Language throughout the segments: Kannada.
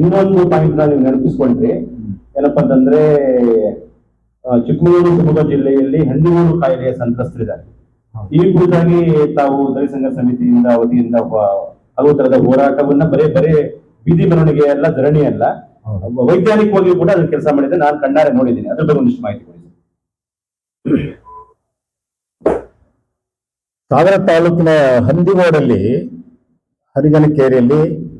ಇನ್ನೊಂದು ಪಾಯಿಂಟ್ ನೀವು ನೆನಪಿಸ್ಕೊಂಡ್ರಿ. ಏನಪ್ಪಾ ಅಂತಂದ್ರೆ ಚಿಕ್ಕಮಗಳೂರು ಶಿವಮೊಗ್ಗ ಜಿಲ್ಲೆಯಲ್ಲಿ ಹಂದಿಗೂಡು ಕಾಯಿಲೆಯ ಸಂತ್ರಸ್ತರಿದ್ದಾರೆ. ಈ ಕುರಿತಾಗಿ ತಾವು ದಲಿತ ಸಂಘ ಸಮಿತಿಯಿಂದ ವತಿಯಿಂದ ಹಲವು ತರದ ಹೋರಾಟವನ್ನ ಬರೇ ಬರೇ ಬೀದಿ ಮೆರವಣಿಗೆ ಅಲ್ಲ ಧರಣಿ ಅಲ್ಲ. ವೈಜ್ಞಾನಿಕವಾಗಿ ಕೂಡ ಅದನ್ನ ಕೆಲಸ ಮಾಡಿದ್ರೆ ನಾನು ಕಣ್ಣಾರೆ ನೋಡಿದ್ದೀನಿ. ಅದ್ರ ಬಗ್ಗೆ ಒಂದಿಷ್ಟು ಮಾಹಿತಿ ಕೊಡಿ ಸಾಗರ ತಾಲೂಕಿನ ಹಂದಿಗೋಡಲ್ಲಿ ಹರಿಜನ ಕೇರಿಯಲ್ಲಿ ಆ,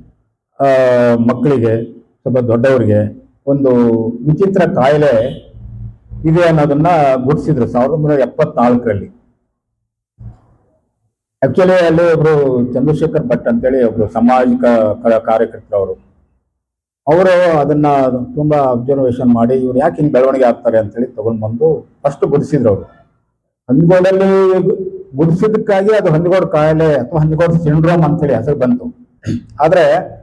ಮಕ್ಕಳಿಗೆ ಸ್ವಲ್ಪ ದೊಡ್ಡವರಿಗೆ ಒಂದು ವಿಚಿತ್ರ ಕಾಯಿಲೆ ಇದೆ ಅನ್ನೋದನ್ನ ಗುರುತಿಸಿದ್ರು ಸಾವಿರದ ಒಂಬೈನೂರ ಎಪ್ಪತ್ನಾಲ್ಕರಲ್ಲಿ. ಆಕ್ಚುಲಿ ಅಲ್ಲಿ ಒಬ್ರು ಚಂದ್ರಶೇಖರ್ ಭಟ್ ಅಂತೇಳಿ ಒಬ್ರು ಸಾಮಾಜಿಕ ಕ- ಕಾರ್ಯಕರ್ತರು ಅವರು. ಅದನ್ನ ತುಂಬಾ ಅಬ್ಸರ್ವೇಷನ್ ಮಾಡಿ ಇವ್ರು ಯಾಕೆ ಹಿಂಗ್ ಬೆಳವಣಿಗೆ ಆಗ್ತಾರೆ ಅಂತೇಳಿ ತಗೊಂಡ್ ಬಂದು ಫಸ್ಟ್ ಗುರುತಿಸಿದ್ರು ಅವರು. ಹಂದಿಗೋಡಲ್ಲಿ ಗುಡಿಸಿದಕ್ಕಾಗಿ ಅದು ಹಂದಿಗೋಡ್ ಕಾಯಿಲೆ ಅಥವಾ ಹಂದಿಗೋಡ್ ಸಿಂಡ್ರೋಮ್ ಅಂತೇಳಿ ಹೆಸರು ಬಂತು. ಆದ್ರೆ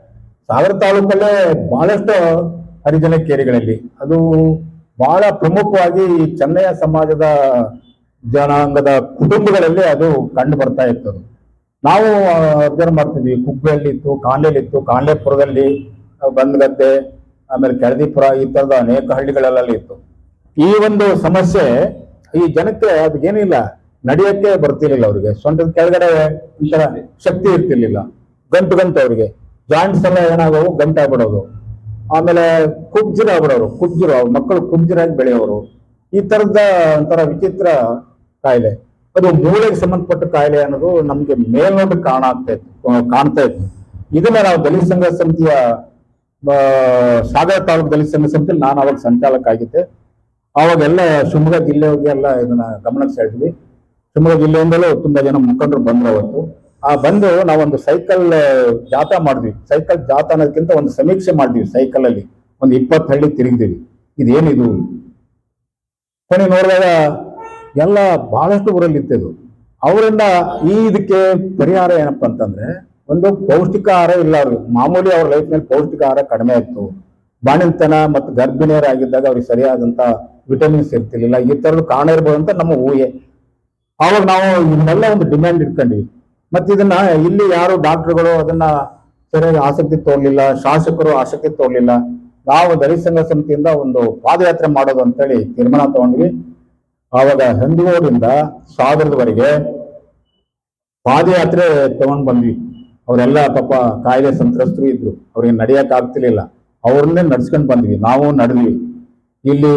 ಸಾಗರ ತಾಲೂಕಲ್ಲೇ ಬಹಳಷ್ಟು ಹರಿಜನ ಕೇರಿಗಳಲ್ಲಿ ಅದು ಬಹಳ ಪ್ರಮುಖವಾಗಿ ಈ ಚೆನ್ನಯ್ಯ ಸಮಾಜದ ಜನಾಂಗದ ಕುಟುಂಬಗಳಲ್ಲಿ ಅದು ಕಂಡು ಬರ್ತಾ ಇತ್ತು ನಾವು ಅಬ್ಸರ್ವ್ ಮಾಡ್ತಿದ್ವಿ? ಕುಗ್ಬೆಯಲ್ಲಿ ಇತ್ತು ಕಾನ್ಲೆಯಲ್ಲಿ ಇತ್ತು ಆಮೇಲೆ ಕೆಳದಿಪುರ ಈ ತರದ ಅನೇಕ ಹಳ್ಳಿಗಳಲ್ಲೆಲ್ಲ ಇತ್ತು. ಈ ಒಂದು ಸಮಸ್ಯೆ ಈ ಜನಕ್ಕೆ ಅದಕ್ಕೇನಿಲ್ಲ ನಡೆಯಕ್ಕೆ ಬರ್ತಿರ್ಲಿಲ್ಲ ಅವ್ರಿಗೆ. ಸ್ವಂತದ ಕೆಳಗಡೆ ಒಂಥರ ಶಕ್ತಿ ಇರ್ತಿರ್ಲಿಲ್ಲ. ಗಂಟು ಗಂಟು ಅವ್ರಿಗೆ. ಜಾಯಿಂಟ್ಸ್ ಎಲ್ಲ ಏನಾಗವು ಗಂಟಾಗ್ಬಿಡೋದು ಆಮೇಲೆ ಕುಬ್ಜಿರ ಆಗ್ಬಿಡೋರು. ಕುಬ್ಜಿರು ಮಕ್ಕಳು ಕುಬ್ಜಿರಾಗಿ ಬೆಳೆಯೋರು. ಈ ತರದ ಒಂಥರ ವಿಚಿತ್ರ ಕಾಯಿಲೆ. ಅದು ಮೂಳೆಗೆ ಸಂಬಂಧಪಟ್ಟ ಕಾಯಿಲೆ ಅನ್ನೋದು ನಮ್ಗೆ ಮೇಲ್ನೋಟಕ್ಕೆ ಕಾರಣ ಆಗ್ತಾ ಇತ್ತು. ಕಾಣ್ತಾ ಇತ್ತು. ಇದನ್ನ ನಾವು ದಲಿತ ಸಂಘ ಸಮಿತಿಯ ಸಾಗರ ತಾಲೂಕು ದಲಿತ ಸಂಘ ಸಮಿತಿಯಲ್ಲಿ ನಾನು ಅವಾಗ ಸಂಚಾಲಕ ಆಗಿದ್ದೆ ಅವಾಗೆಲ್ಲ ಶಿವಮೊಗ್ಗ ಜಿಲ್ಲೆಗೆ ಎಲ್ಲ ಇದನ್ನ ಗಮನಕ್ಕೆ ಸೆಳೆದ್ವಿ. ಶಿವಮೊಗ್ಗ ಜಿಲ್ಲೆಯಿಂದಲೂ ತುಂಬಾ ಜನ ಮುಖಂಡರು ಬಂದ್ರು ಅವತ್ತು. ಆ ಬಂದು ನಾವೊಂದು ಸೈಕಲ್ ಜಾಥಾ ಮಾಡಿದ್ವಿ. ಸೈಕಲ್ ಜಾಥಾ ಅನ್ನೋದಕ್ಕಿಂತ ಒಂದು ಸಮೀಕ್ಷೆ ಮಾಡಿದ್ವಿ ಸೈಕಲ್ ಅಲ್ಲಿ. ಒಂದು ಇಪ್ಪತ್ತು ಹಳ್ಳಿ ತಿರುಗಿದ್ವಿ. ಇದೇನಿದು? ಕೊನೆ ನೋಡಿದಾಗ ಎಲ್ಲ ಬಹಳಷ್ಟು ಊರಲ್ಲಿ ಇತ್ತು ಅವರಿಂದ ಈ ಇದಕ್ಕೆ ಪರಿಹಾರ ಏನಪ್ಪ ಅಂತಂದ್ರೆ, ಒಂದು ಪೌಷ್ಟಿಕ ಆಹಾರ ಇಲ್ಲ ಅವ್ರಿಗೆ ಮಾಮೂಲಿ ಅವ್ರ ಲೈಫ್ನಲ್ಲಿ ಪೌಷ್ಟಿಕ ಆಹಾರ ಕಡಿಮೆ ಇತ್ತು. ಬಾಣಿಂತನ ಮತ್ತು ಗರ್ಭಿಣಿಯರಾಗಿದ್ದಾಗ ಅವ್ರಿಗೆ ಸರಿಯಾದಂತ ವಿಟಮಿನ್ಸ್ ಇರ್ತಿರ್ಲಿಲ್ಲ. ಈ ತರದ ಕಾರಣ ಇರ್ಬೋದು ಅಂತ ನಮ್ಮ ಊಹೆ. ಅವಾಗ ನಾವು ಇದನ್ನೆಲ್ಲ ಒಂದು ಡಿಮ್ಯಾಂಡ್ ಇಟ್ಕೊಂಡ್ವಿ. ಮತ್ತೆ ಇದನ್ನ ಇಲ್ಲಿ ಯಾರು ಡಾಕ್ಟರ್ಗಳು ಅದನ್ನ ಸರಿಯಾಗಿ ಆಸಕ್ತಿ ತೋರ್ಲಿಲ್ಲ, ಶಾಸಕರು ಆಸಕ್ತಿ ತೋರ್ಲಿಲ್ಲ. ನಾವು ದಲಿತ ಸಂಘ ಸಮಿತಿಯಿಂದ ಒಂದು ಪಾದಯಾತ್ರೆ ಮಾಡೋದು ಅಂತೇಳಿ ತೀರ್ಮಾನ ತಗೊಂಡ್ವಿ. ಆವಾಗ ಹಂದಿಗೋಡಿಂದ ಸಾಗರದವರೆಗೆ ಪಾದಯಾತ್ರೆ ತಗೊಂಡ್ ಬಂದ್ವಿ. ಅವರೆಲ್ಲ ಪಾಪ ಕಾಯಿಲೆ ಸಂತ್ರಸ್ತರು ಇದ್ರು. ಅವ್ರಿಗೆ ನಡೆಯಕ್ ಆಗ್ತಿರ್ಲಿಲ್ಲ. ಅವ್ರನ್ನೇ ನಡ್ಸ್ಕೊಂಡ್ ಬಂದ್ವಿ. ನಾವು ನಡೆದ್ವಿ. ಇಲ್ಲಿ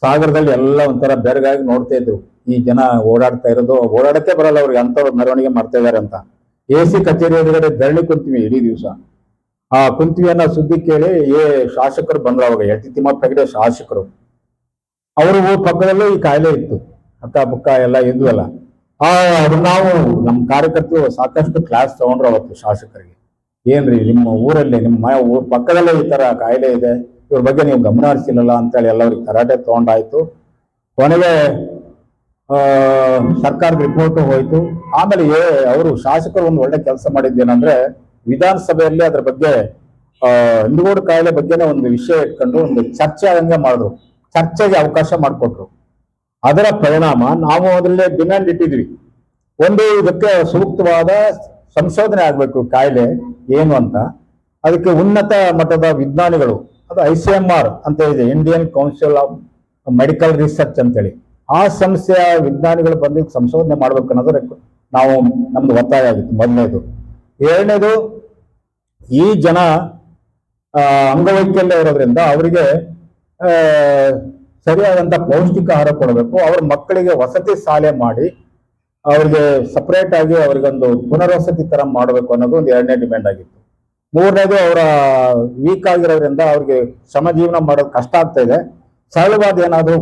ಸಾಗರದಲ್ಲಿ ಎಲ್ಲ ಒಂಥರ ಬೆರಗಾಗಿ ನೋಡ್ತಾ ಇದ್ರು. ಈ ಜನ ಓಡಾಡ್ತಾ ಇರೋದು, ಓಡಾಡಕ್ಕೆ ಬರಲ್ಲ ಅವ್ರಿಗೆ ಅಂತ ಮೆರವಣಿಗೆ ಮಾಡ್ತಾ ಇದ್ದಾರೆ ಅಂತ. ಎ ಸಿ ಕಚೇರಿ ಎದುರುಗಡೆ ಧರಣಿ ಕುಂತೀವಿ ಇಡೀ ದಿವಸ. ಆ ಕುಂತೀವಿ ಅನ್ನೋ ಸುದ್ದಿ ಕೇಳಿ, ಏ ಶಾಸಕರು ಬಂದ್ರು ಅವಾಗ ಎಟ್ಟಿ ತಿಮ್ಮಪ್ಪ ಹೆಗಡೆ ಶಾಸಕರು. ಅವರು ಪಕ್ಕದಲ್ಲೂ ಈ ಕಾಯಿಲೆ ಇತ್ತು. ಅಕ್ಕ ಪಕ್ಕ ಎಲ್ಲ. ಇದ್ವಲ್ಲ ಆ ನಾವು, ನಮ್ಮ ಕಾರ್ಯಕರ್ತರು ಸಾಕಷ್ಟು ಕ್ಲಾಸ್ ತಗೊಂಡ್ರು ಅವತ್ತು ಶಾಸಕರಿಗೆ. ಏನ್ರಿ ನಿಮ್ಮ ಊರಲ್ಲಿ, ನಿಮ್ಮ ಊರ್ ಪಕ್ಕದಲ್ಲೇ ಈ ತರ ಕಾಯಿಲೆ ಇದೆ. ಇವ್ರ ಬಗ್ಗೆ ನೀವು ಗಮನ ಹರಿಸಿಲ್ಲಲ್ಲ ಅಂತೇಳಿ ಎಲ್ಲರಿಗೆ ತರಾಟೆ ತಗೊಂಡಾಯ್ತು. ಕೊನೆಗೆ ಸರ್ಕಾರದ ರಿಪೋರ್ಟ್ ಹೋಯ್ತು. ಆಮೇಲೆ ಅವರು ಶಾಸಕರು ಒಂದು ಒಳ್ಳೆ ಕೆಲಸ ಮಾಡಿದ್ದೇನಂದ್ರೆ ವಿಧಾನಸಭೆಯಲ್ಲಿ ಅದ್ರ ಬಗ್ಗೆ ಹಿಂದುಗೋಡು ಕಾಯಿಲೆ ಬಗ್ಗೆನೇ ಒಂದು ವಿಷಯ ಇಟ್ಕೊಂಡು ಒಂದು ಚರ್ಚೆ ಆದಂಗೆ ಮಾಡಿದ್ರು. ಚರ್ಚೆಗೆ ಅವಕಾಶ ಮಾಡಿಕೊಟ್ರು. ಅದರ ಪರಿಣಾಮ ನಾವು ಅದರಲ್ಲೇ ಡಿಮ್ಯಾಂಡ್ ಇಟ್ಟಿದ್ವಿ. ಒಂದು ಇದಕ್ಕೆ ಸೂಕ್ತವಾದ ಸಂಶೋಧನೆ ಆಗಬೇಕು ಕಾಯಿಲೆ ಏನು ಅಂತ. ಅದಕ್ಕೆ ಉನ್ನತ ಮಟ್ಟದ ವಿಜ್ಞಾನಿಗಳು, ಅದು ಐ ಸಿ ಎಂ ಆರ್ ಅಂತ ಇದೆ Indian Council of Medical Research ಅಂತೇಳಿ. ಆ ಸಂಸ್ಥೆಯ ವಿಜ್ಞಾನಿಗಳು ಬಂದು ಸಂಶೋಧನೆ ಮಾಡ್ಬೇಕು ಅನ್ನೋದು ನಾವು ನಮ್ದು ಒತ್ತಾಯ ಆಗಿತ್ತು ಮೊದಲನೇದು. ಎರಡನೇದು, ಈ ಜನ ಅಂಗವೈಕಲ್ಯ ಇರೋದ್ರಿಂದ ಅವರಿಗೆ ಸರಿಯಾದಂಥ ಪೌಷ್ಟಿಕ ಆಹಾರ ಕೊಡಬೇಕು. ಅವ್ರ ಮಕ್ಕಳಿಗೆ ವಸತಿ ಶಾಲೆ ಮಾಡಿ, ಅವ್ರಿಗೆ ಸಪ್ರೇಟ್ ಆಗಿ ಅವ್ರಿಗೊಂದು ಪುನರ್ವಸತಿ ತರ ಮಾಡಬೇಕು ಅನ್ನೋದು ಒಂದು ಎರಡನೇ ಡಿಮ್ಯಾಂಡ್ ಆಗಿತ್ತು. ಮೂರನೇದು, ಅವರ ವೀಕ್ ಆಗಿರೋದ್ರಿಂದ ಅವ್ರಿಗೆ ಶ್ರಮ ಜೀವನ ಮಾಡೋದು ಕಷ್ಟ ಆಗ್ತಾ ಇದೆ. ಸರಳವಾದ ಏನಾದ್ರು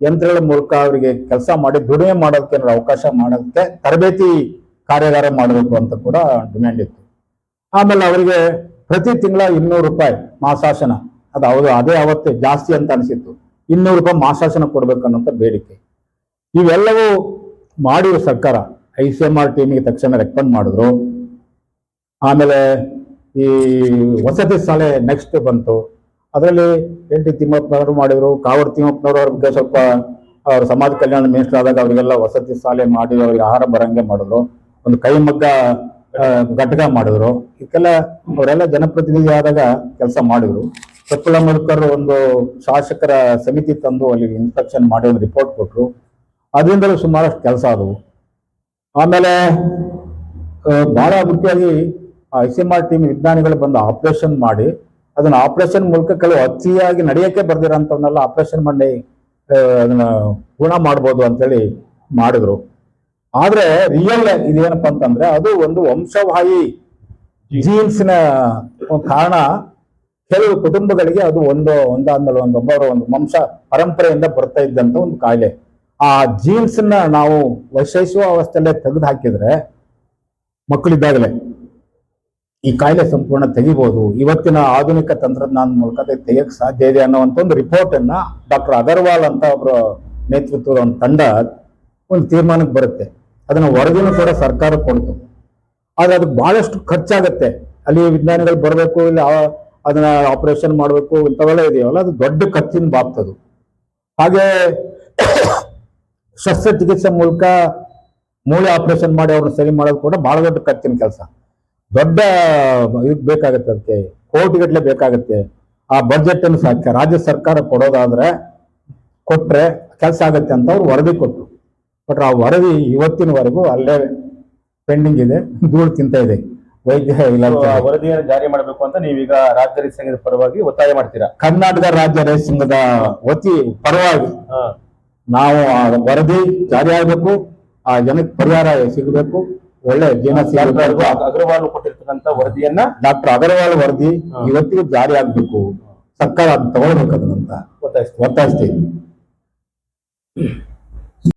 ಯಂತ್ರಗಳ ಮೂಲಕ ಅವರಿಗೆ ಕೆಲಸ ಮಾಡಿ ದುಡಿಮೆ ಮಾಡೋದಕ್ಕೆ ಅವಕಾಶ ಮಾಡೋದಕ್ಕೆ ತರಬೇತಿ ಕಾರ್ಯಾಗಾರ ಮಾಡಬೇಕು ಅಂತ ಕೂಡ ಡಿಮ್ಯಾಂಡ್ ಇತ್ತು. ಆಮೇಲೆ ಅವರಿಗೆ ಪ್ರತಿ ತಿಂಗಳ ಇನ್ನೂರು ರೂಪಾಯಿ ಮಾಸಾಸನ ಅದು ಹೌದು, ಅದೇ ಅವತ್ತು ಜಾಸ್ತಿ ಅಂತ ಅನಿಸಿತ್ತು. ಇನ್ನೂರು ರೂಪಾಯಿ ಮಾಸಾಶನ ಕೊಡಬೇಕು ಅನ್ನೋಂಥ ಬೇಡಿಕೆ. ಇವೆಲ್ಲವೂ ಮಾಡಿರೋ ಸರ್ಕಾರ, ಐ ಸಿ ಎಂ ಆರ್ ಟೀಮಿಗೆ ತಕ್ಷಣ ರೆಕಮೆಂಡ್ ಮಾಡಿದ್ರು. ಆಮೇಲೆ ಈ ವಸತಿ ಶಾಲೆ ನೆಕ್ಸ್ಟ್ ಬಂತು. ಅದರಲ್ಲಿ ಎನ್ ಟಿ ತಿಮ್ಮಪ್ಪನವರು ಮಾಡಿದ್ರು, ಕಾವಡ್ ತಿಮ್ಮಪ್ಪನವರು ಅವ್ರ ಬಗ್ಗೆ ಸ್ವಲ್ಪ ಅವ್ರ ಸಮಾಜ ಕಲ್ಯಾಣ ಮಿನಿಸ್ಟರ್ ಆದಾಗ ಅವರಿಗೆಲ್ಲ ವಸತಿ ಶಾಲೆ ಮಾಡಿ ಅವರಿಗೆ ಆಹಾರ ಬರಂಗೆ ಮಾಡಿದ್ರು. ಒಂದು ಕೈಮಗ್ಗ ಮಗ್ಗ ಘಟಕ ಮಾಡಿದ್ರು. ಇದಕ್ಕೆಲ್ಲ ಅವರೆಲ್ಲ ಜನಪ್ರತಿನಿಧಿ ಆದಾಗ ಕೆಲಸ ಮಾಡಿದ್ರು. ಕಪ್ಪಳ ಮಡ್ಕರ್ ಒಂದು ಶಾಸಕರ ಸಮಿತಿ ತಂದು ಅಲ್ಲಿ ಇನ್ಸ್ಪೆಕ್ಷನ್ ಮಾಡಿ ಒಂದು ರಿಪೋರ್ಟ್ ಕೊಟ್ಟರು ಅದರಿಂದಲೂ ಸುಮಾರಷ್ಟು ಕೆಲಸ ಆದವು. ಆಮೇಲೆ ಬಹಳ ಮುಖ್ಯವಾಗಿ I C M R team ವಿಜ್ಞಾನಿಗಳು ಬಂದು ಆಪರೇಷನ್ ಮಾಡಿ ಅದನ್ನ ಆಪರೇಷನ್ ಮೂಲಕ ಕೆಲವು ಅತಿಯಾಗಿ ನಡೆಯಕ್ಕೆ ಬರ್ದಿರೋಂಥವನ್ನೆಲ್ಲ ಆಪರೇಷನ್ ಮಾಡಿ ಅದನ್ನ ಗುಣ ಮಾಡ್ಬೋದು ಅಂತೇಳಿ ಮಾಡಿದ್ರು. ಆದ್ರೆ ರಿಯಲ್ ಇದೇನಪ್ಪ ಅಂತಂದ್ರೆ ಅದು ಒಂದು ವಂಶವಾಹಿ ಜೀನ್ಸ್ನ ಕಾರಣ ಕೆಲವು ಕುಟುಂಬಗಳಿಗೆ ಅದು ಒಂದು ಒಂದಾದ್ಮೇಲೆ ಒಂದು ಒಬ್ಬರ ಒಂದು ವಂಶ ಪರಂಪರೆಯಿಂದ ಬರ್ತಾ ಇದ್ದಂತ ಒಂದು ಕಾಯಿಲೆ. ಆ ಜೀನ್ಸ್ನ ನಾವು ವಶೈಸುವ ಅವಸ್ಥೆಯಲ್ಲೇ ತೆಗೆದು ಹಾಕಿದ್ರೆ ಮಕ್ಕಳಿದ್ದಾಗಲೇ ಈ ಕಾಯಿಲೆ ಸಂಪೂರ್ಣ ತೆಗಿಬಹುದು ಇವತ್ತಿನ ಆಧುನಿಕ ತಂತ್ರಜ್ಞಾನದ ಮೂಲಕ ತೆಗೆಯಕ್ಕೆ ತೆಗಿಯಕ್ ಸಾಧ್ಯ ಇದೆ ಅನ್ನೋ ಒಂದು ರಿಪೋರ್ಟ್ ಅನ್ನ ಡಾಕ್ಟರ್ ಅಗರ್ವಾಲ್ ಅಂತ ಒಬ್ಬರ ನೇತೃತ್ವದ ಒಂದು ತಂಡ ಒಂದು ತೀರ್ಮಾನಕ್ಕೆ ಬರುತ್ತೆ. ಅದನ್ನ ವರದಿನೂ ಕೂಡ ಸರ್ಕಾರ ಕೊಡ್ತು. ಆದ್ರೆ ಅದಕ್ಕೆ ಬಹಳಷ್ಟು ಖರ್ಚಾಗತ್ತೆ. ಅಲ್ಲಿ ವಿಜ್ಞಾನಿಗಳು ಬರಬೇಕು, ಇಲ್ಲಿ ಅದನ್ನ ಆಪರೇಷನ್ ಮಾಡಬೇಕು, ಇಂಥವೆಲ್ಲ ಇದೆಯಲ್ಲ, ಅದು ದೊಡ್ಡ ಖರ್ಚಿನ ಬಾಪ್ತದು ಹಾಗೆ ಶಸ್ತ್ರಚಿಕಿತ್ಸೆ ಮೂಲಕ ಮೂಳೆ ಆಪರೇಷನ್ ಮಾಡಿ ಅವ್ರನ್ನ ಸರಿ ಮಾಡೋದು ಕೂಡ ಬಹಳ ದೊಡ್ಡ ಖರ್ಚಿನ ಕೆಲಸ. ದೊಡ್ಡ ಇದು ಬೇಕಾಗತ್ತೆ ಅದಕ್ಕೆ ಕೋಟಿಗಟ್ಟಲೆ ಬೇಕಾಗತ್ತೆ. ಆ ಬಜೆಟ್ ಅನ್ನು ಸಾಕ ರಾಜ್ಯ ಸರ್ಕಾರ ಕೊಡೋದಾದ್ರೆ ಕೊಟ್ರೆ ಕೆಲಸ ಆಗತ್ತೆ ಅಂತ ಅವ್ರು ವರದಿ ಕೊಟ್ಟರು ಬಟ್ ಆ ವರದಿ ಇವತ್ತಿನವರೆಗೂ ಅಲ್ಲೇ ಪೆಂಡಿಂಗ್ ಇದೆ ಧೂಳು ತಿಂತ ಇದೆ. ವೈದ್ಯ ವರದಿಯನ್ನು ಜಾರಿ ಮಾಡಬೇಕು ಅಂತ ನೀವೀಗ ರಾಜ್ಯ ರೈತ ಸಂಘದ ಪರವಾಗಿ ಒತ್ತಾಯ ಮಾಡ್ತೀರಾ? ಕರ್ನಾಟಕ ರಾಜ್ಯ ರೈತ ಸಂಘದ ವತಿ ಪರವಾಗಿ. ನಾವು ಆ ವರದಿ ಜಾರಿ ಆಗಬೇಕು ಆ ಜನಕ್ಕೆ ಪರಿಹಾರ ಸಿಗಬೇಕು. ಒಳ್ಳೆ ಜೀವನ ಕೊಟ್ಟಿರ್ತಕ್ಕಂತ ಅಗರ್ವಾಲ್- ವರದಿಯನ್ನ ಡಾಕ್ಟರ್ ಅಗರ್ವಾಲ್ ವರದಿ ಇವತ್ತಿಗೆ ಜಾರಿ ಆಗ್ಬೇಕು. ಸರ್ಕಾರ ಅದನ್ನ ತಗೊಳ್ಬೇಕು ಅದನ್ನಂತ. ಒತ್ತಾಯಿಸ್ತೀವಿ ಒತ್ತಾಯಿಸ್ತೀವಿ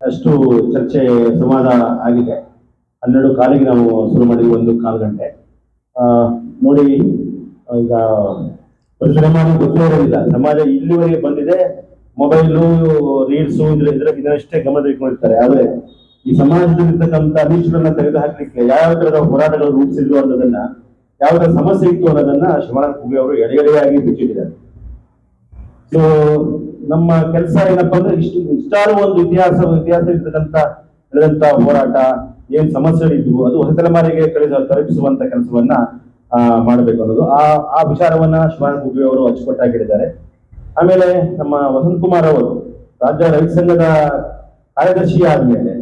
ಅಷ್ಟು ಚರ್ಚೆ ಸಮಾಧಾನ ಆಗಿದೆ. ಹನ್ನೆರಡು ಕಾಲಿಗೆ ನಾವು ಶುರು ಮಾಡಿದ್ವಿ ಒಂದು ಕಾಲು ಗಂಟೆ. ಆ, ನೋಡಿ ಈಗ ಪರಿಶ್ರಮ ಗೊತ್ತೇ ಇಲ್ಲ ಸಮಾಜ ಇಲ್ಲಿವರೆಗೆ ಬಂದಿದೆ. ಮೊಬೈಲು ರೀಲ್ಸು ಇದ್ರ ಇದ್ರೆ ಇದನ್ನಷ್ಟೇ ಗಮನ ಇಟ್ಕೊಂಡಿರ್ತಾರೆ. ಆದ್ರೆ ಈ ಸಮಾಜದಲ್ಲಿರ್ತಕ್ಕಂಥ ಅನಿಷ್ಟಗಳನ್ನ ತೆಗೆದು ಹಾಕ್ಲಿಕ್ಕೆ ಯಾವ ತರದ ಹೋರಾಟಗಳು ರೂಪಿಸಿದ್ರು ಅನ್ನೋದನ್ನ ಯಾವ ತರ ಸಮಸ್ಯೆ ಇತ್ತು ಅನ್ನೋದನ್ನ ಶಿವರಾಜ್ ಕುಗ್ಗಿ ಅವರು ಎಡೆಗಡೆಯಾಗಿ ಬಿಚ್ಚಿಟ್ಟಿದ್ದಾರೆ. ಸೊ ನಮ್ಮ ಕೆಲಸ ಏನಪ್ಪಾ ಅಂದ್ರೆ ಇಷ್ಟು ಇಷ್ಟಾರು ಒಂದು ಇತಿಹಾಸ ಇತಿಹಾಸ ಇರ್ತಕ್ಕಂಥ ನಡೆದಂತ ಹೋರಾಟ ಏನ್ ಸಮಸ್ಯೆಗಳಿದ್ವು ಅದು ಹೊಸ ತಲೆಮಾರಿಗೆ ಕಳಿಸ ತಲುಪಿಸುವಂತ ಕೆಲಸವನ್ನ ಆ, ಮಾಡಬೇಕು ಅನ್ನೋದು. ಆ ಆ ವಿಚಾರವನ್ನ ಶಿವರಾಜ್ ಗುಬ್ಬಿ ಅವರು ಅಚ್ಚುಕಟ್ಟಾಗಿ ಹೇಳಿದ್ದಾರೆ ಆಮೇಲೆ ನಮ್ಮ ವಸಂತ್ ಕುಮಾರ್ ಅವರು ರಾಜ್ಯ ರೈತ ಸಂಘದ ಕಾರ್ಯದರ್ಶಿ ಆದ್ಮೇಲೆ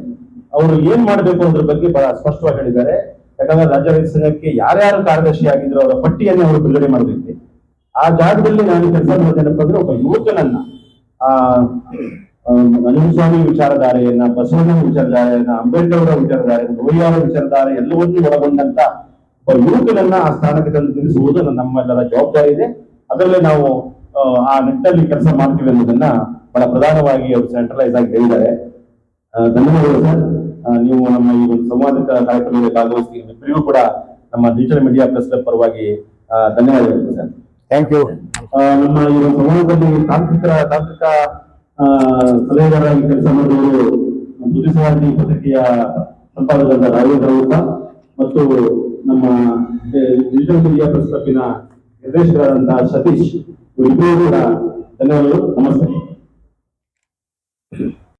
ಅವರು ಏನ್ ಮಾಡಬೇಕು ಅದ್ರ ಬಗ್ಗೆ ಬಹಳ ಸ್ಪಷ್ಟವಾಗಿ ಹೇಳಿದ್ದಾರೆ. ಯಾಕಂದ್ರೆ ರಾಜ್ಯ ಸಂಘಕ್ಕೆ ಯಾರ್ಯಾರು ಕಾರ್ಯದರ್ಶಿ ಆಗಿದ್ರು ಅವರ ಪಟ್ಟಿಯನ್ನೇ ಅವರು ಬಿಡುಗಡೆ ಮಾಡಬೇಕು. ಆ ಜಾಗದಲ್ಲಿ ನಾನು ಕೆಲಸ ಮಾಡೋದೇನಪ್ಪ ಅಂದ್ರೆ ಒಬ್ಬ ಯುವಕನನ್ನ ಆ ನಂಜುಸ್ವಾಮಿ ವಿಚಾರಧಾರೆಯನ್ನ ಬಸವಣ್ಣ ವಿಚಾರಧಾರೆಯನ್ನ ಅಂಬೇಡ್ಕರ್ ಅವರ ವಿಚಾರಧಾರೆ ಗೋಯಿಯವರ ವಿಚಾರಧಾರೆ ಎಲ್ಲವನ್ನೂ ಒಳಗೊಂಡಂತ ಒಬ್ಬ ಯುವಕನನ್ನ ಆ ಸ್ಥಾನಕ್ಕೆ ತಂದು ತಿಳಿಸುವುದು ನಮ್ಮೆಲ್ಲರ ಜವಾಬ್ದಾರಿ ಇದೆ. ಅದರಲ್ಲೇ ನಾವು ಆ, ನಿಟ್ಟಲ್ಲಿ ಕೆಲಸ ಮಾಡ್ತೀವಿ ಅನ್ನೋದನ್ನ ಬಹಳ ಪ್ರಧಾನವಾಗಿ ಅವರು ಸೆಂಟ್ರಲೈಸ್ ಆಗಿ ಹೇಳಿದ್ದಾರೆ. ಧನ್ಯವಾದಗಳು ಸರ್. ನೀವು ನಮ್ಮ ಈ ಒಂದು ಸಂವಾದ ಕಾರ್ಯಕ್ರಮದಲ್ಲಿ ಭಾಗವಹಿಸಿ ಇಬ್ಬರಿಗೂ ಕೂಡ ನಮ್ಮ ಡಿಜಿಟಲ್ ಮೀಡಿಯಾ ಪ್ರೆಸ್ ಕ್ಲಬ್ ಪರವಾಗಿ ಧನ್ಯವಾದಗಳು ಸರ್. ಥ್ಯಾಂಕ್ ಯು ನಮ್ಮ ಈ ಒಂದು ಸಂವಾದದಲ್ಲಿ ತಾಂತ್ರಿಕ ತಾಂತ್ರಿಕ ಸಲಹೆಗಾರರಾಗಿ ಕೆಲಸ ಮಾಡಿದವರು ಬುದ್ಧಿಸವಾದಿ ಪತ್ರಿಕೆಯ ಸಂಪಾದಕರಾದ ರಾಘವೇಂದ್ರ ಊಟ ಮತ್ತು ನಮ್ಮ ಡಿಜಿಟಲ್ ಮೀಡಿಯಾ ಪ್ರೆಸ್ ಕ್ಲಬ್ಬಿನ ನಿರ್ದೇಶಕರಾದಂತಹ ಸತೀಶ್ ಇವರಿಬ್ಬರಿಗೂ ಕೂಡ ಧನ್ಯವಾದಗಳು. ನಮಸ್ತೆ.